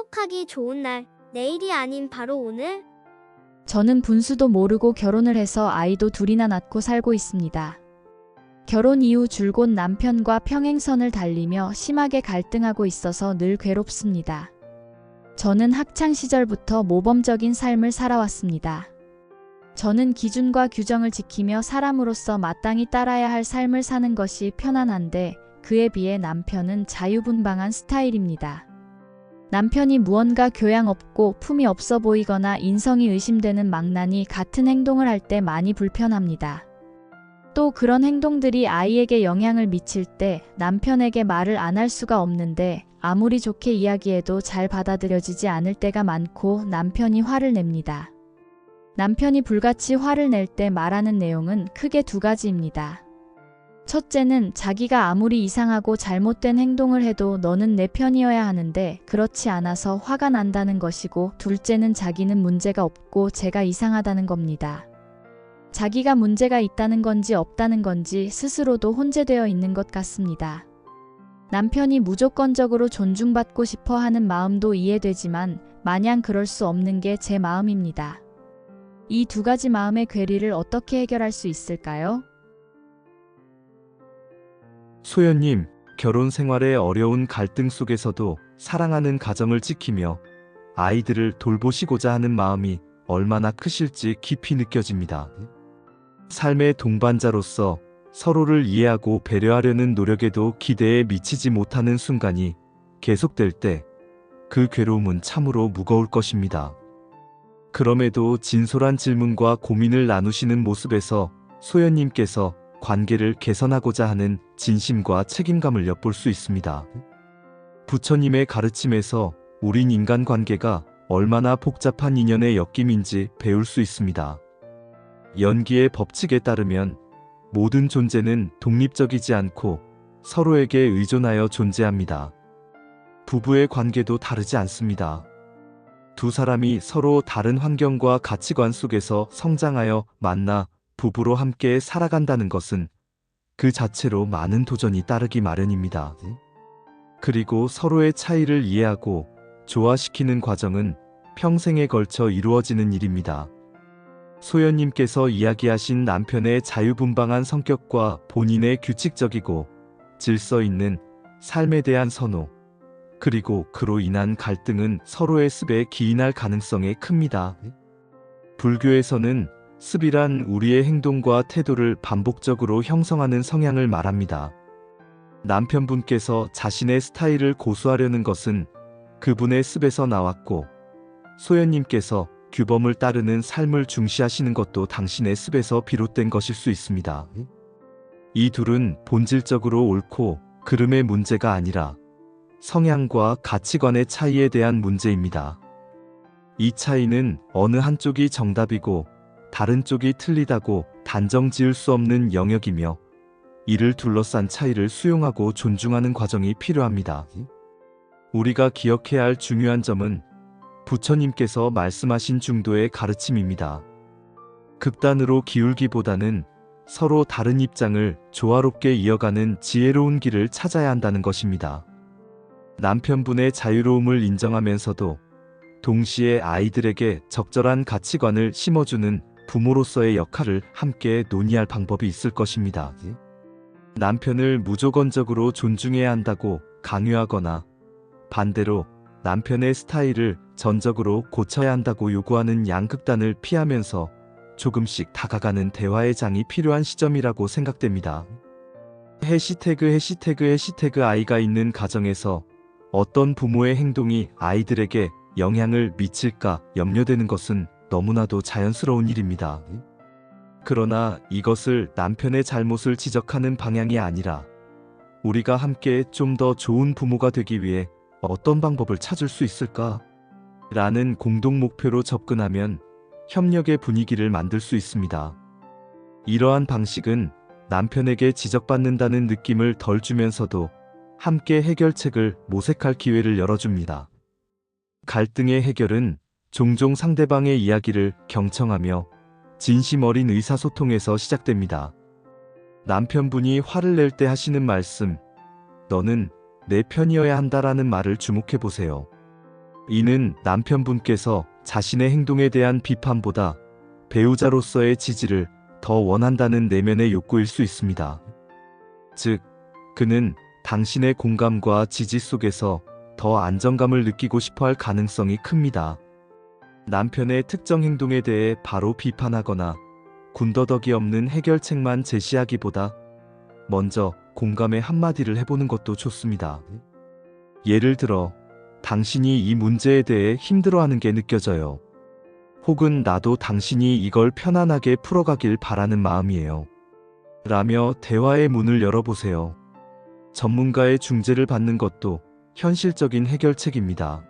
행복하기 좋은 날, 내일이 아닌 바로 오늘? 저는 분수도 모르고 결혼을 해서 아이도 둘이나 낳고 살고 있습니다. 결혼 이후 줄곧 남편과 평행선을 달리며 심하게 갈등하고 있어서 늘 괴롭습니다. 저는 학창 시절부터 모범적인 삶을 살아왔습니다. 저는 기준과 규정을 지키며 사람으로서 마땅히 따라야 할 삶을 사는 것이 편안한데 그에 비해 남편은 자유분방한 스타일입니다. 남편이 무언가 교양 없고 품이 없어 보이거나 인성이 의심되는 망나니 같은 행동을 할 때 많이 불편합니다. 또 그런 행동들이 아이에게 영향을 미칠 때 남편에게 말을 안 할 수가 없는데 아무리 좋게 이야기해도 잘 받아들여지지 않을 때가 많고 남편이 화를 냅니다. 남편이 불같이 화를 낼 때 말하는 내용은 크게 두 가지입니다. 첫째는 자기가 아무리 이상하고 잘못된 행동을 해도 너는 내 편이어야 하는데 그렇지 않아서 화가 난다는 것이고 둘째는 자기는 문제가 없고 제가 이상하다는 겁니다. 자기가 문제가 있다는 건지 없다는 건지 스스로도 혼재되어 있는 것 같습니다. 남편이 무조건적으로 존중받고 싶어 하는 마음도 이해되지만 마냥 그럴 수 없는 게 제 마음입니다. 이 두 가지 마음의 괴리를 어떻게 해결할 수 있을까요? 소연님, 결혼 생활의 어려운 갈등 속에서도 사랑하는 가정을 지키며 아이들을 돌보시고자 하는 마음이 얼마나 크실지 깊이 느껴집니다. 삶의 동반자로서 서로를 이해하고 배려하려는 노력에도 기대에 미치지 못하는 순간이 계속될 때 그 괴로움은 참으로 무거울 것입니다. 그럼에도 진솔한 질문과 고민을 나누시는 모습에서 소연님께서 관계를 개선하고자 하는 진심과 책임감을 엿볼 수 있습니다. 부처님의 가르침에서 우린 인간 관계가 얼마나 복잡한 인연의 엮임인지 배울 수 있습니다. 연기의 법칙에 따르면 모든 존재는 독립적이지 않고 서로에게 의존하여 존재합니다. 부부의 관계도 다르지 않습니다. 두 사람이 서로 다른 환경과 가치관 속에서 성장하여 만나 부부로 함께 살아간다는 것은 그 자체로 많은 도전이 따르기 마련입니다. 그리고 서로의 차이를 이해하고 조화시키는 과정은 평생에 걸쳐 이루어지는 일입니다. 소연님께서 이야기하신 남편의 자유분방한 성격과 본인의 규칙적이고 질서 있는 삶에 대한 선호, 그리고 그로 인한 갈등은 서로의 습에 기인할 가능성이 큽니다. 불교에서는 습이란 우리의 행동과 태도를 반복적으로 형성하는 성향을 말합니다. 남편분께서 자신의 스타일을 고수하려는 것은 그분의 습에서 나왔고, 소연님께서 규범을 따르는 삶을 중시하시는 것도 당신의 습에서 비롯된 것일 수 있습니다. 이 둘은 본질적으로 옳고 그름의 문제가 아니라 성향과 가치관의 차이에 대한 문제입니다. 이 차이는 어느 한쪽이 정답이고 다른 쪽이 틀리다고 단정 지을 수 없는 영역이며 이를 둘러싼 차이를 수용하고 존중하는 과정이 필요합니다. 우리가 기억해야 할 중요한 점은 부처님께서 말씀하신 중도의 가르침입니다. 극단으로 기울기보다는 서로 다른 입장을 조화롭게 이어가는 지혜로운 길을 찾아야 한다는 것입니다. 남편분의 자유로움을 인정하면서도 동시에 아이들에게 적절한 가치관을 심어주는 부모로서의 역할을 함께 논의할 방법이 있을 것입니다. 남편을 무조건적으로 존중해야 한다고 강요하거나 반대로 남편의 스타일을 전적으로 고쳐야 한다고 요구하는 양극단을 피하면서 조금씩 다가가는 대화의 장이 필요한 시점이라고 생각됩니다. 해시태그 해시태그 해시태그 아이가 있는 가정에서 어떤 부모의 행동이 아이들에게 영향을 미칠까 염려되는 것은 너무나도 자연스러운 일입니다. 그러나 이것을 남편의 잘못을 지적하는 방향이 아니라 우리가 함께 좀 더 좋은 부모가 되기 위해 어떤 방법을 찾을 수 있을까? 라는 공동 목표로 접근하면 협력의 분위기를 만들 수 있습니다. 이러한 방식은 남편에게 지적받는다는 느낌을 덜 주면서도 함께 해결책을 모색할 기회를 열어줍니다. 갈등의 해결은 종종 상대방의 이야기를 경청하며 진심 어린 의사소통에서 시작됩니다. 남편분이 화를 낼 때 하시는 말씀, 너는 내 편이어야 한다라는 말을 주목해 보세요. 이는 남편분께서 자신의 행동에 대한 비판보다 배우자로서의 지지를 더 원한다는 내면의 욕구일 수 있습니다. 즉, 그는 당신의 공감과 지지 속에서 더 안정감을 느끼고 싶어 할 가능성이 큽니다. 남편의 특정 행동에 대해 바로 비판하거나 군더더기 없는 해결책만 제시하기보다 먼저 공감의 한마디를 해보는 것도 좋습니다. 예를 들어, 당신이 이 문제에 대해 힘들어하는 게 느껴져요. 혹은 나도 당신이 이걸 편안하게 풀어가길 바라는 마음이에요. 라며 대화의 문을 열어보세요. 전문가의 중재를 받는 것도 현실적인 해결책입니다.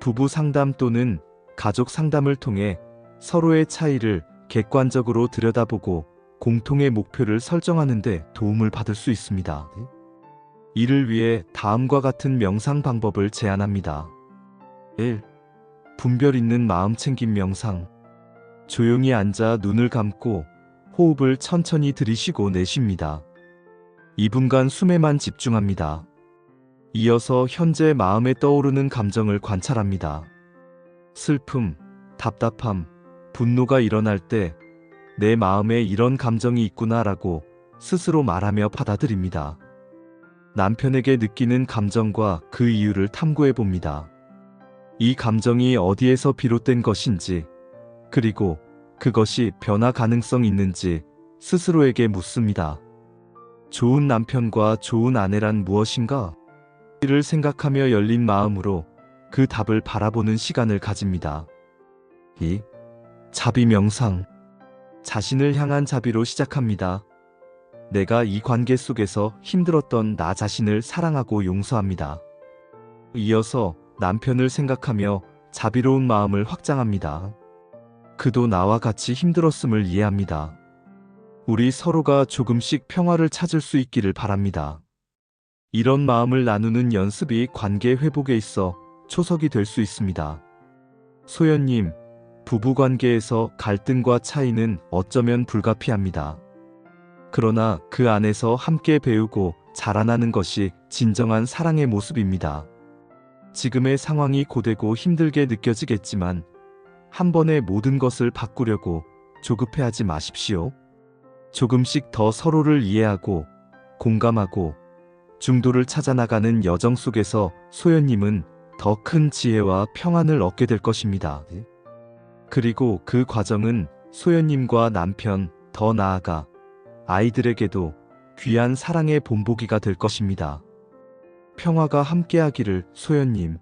부부 상담 또는 가족 상담을 통해 서로의 차이를 객관적으로 들여다보고 공통의 목표를 설정하는 데 도움을 받을 수 있습니다. 이를 위해 다음과 같은 명상 방법을 제안합니다. 1. 분별 있는 마음 챙김 명상. 조용히 앉아 눈을 감고 호흡을 천천히 들이쉬고 내쉽니다. 2분간 숨에만 집중합니다. 이어서 현재 마음에 떠오르는 감정을 관찰합니다. 슬픔, 답답함, 분노가 일어날 때 내 마음에 이런 감정이 있구나라고 스스로 말하며 받아들입니다. 남편에게 느끼는 감정과 그 이유를 탐구해 봅니다. 이 감정이 어디에서 비롯된 것인지, 그리고 그것이 변화 가능성 있는지 스스로에게 묻습니다. 좋은 남편과 좋은 아내란 무엇인가? 이를 생각하며 열린 마음으로 그 답을 바라보는 시간을 가집니다. 2. 자비 명상. 자신을 향한 자비로 시작합니다. 내가 이 관계 속에서 힘들었던 나 자신을 사랑하고 용서합니다. 이어서 남편을 생각하며 자비로운 마음을 확장합니다. 그도 나와 같이 힘들었음을 이해합니다. 우리 서로가 조금씩 평화를 찾을 수 있기를 바랍니다. 이런 마음을 나누는 연습이 관계 회복에 있어 초석이 될 수 있습니다. 소연님, 부부 관계에서 갈등과 차이는 어쩌면 불가피합니다. 그러나 그 안에서 함께 배우고 자라나는 것이 진정한 사랑의 모습입니다. 지금의 상황이 고되고 힘들게 느껴지겠지만 한 번에 모든 것을 바꾸려고 조급해하지 마십시오. 조금씩 더 서로를 이해하고 공감하고 중도를 찾아 나가는 여정 속에서 소연님은 더 큰 지혜와 평안을 얻게 될 것입니다. 그리고 그 과정은 소연님과 남편, 더 나아가 아이들에게도 귀한 사랑의 본보기가 될 것입니다. 평화가 함께하기를 소연님.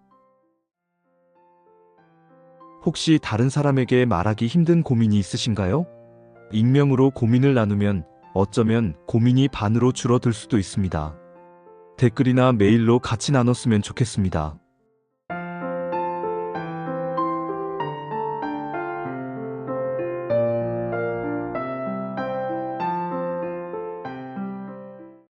혹시 다른 사람에게 말하기 힘든 고민이 있으신가요? 익명으로 고민을 나누면 어쩌면 고민이 반으로 줄어들 수도 있습니다. 댓글이나 메일로 같이 나눴으면 좋겠습니다.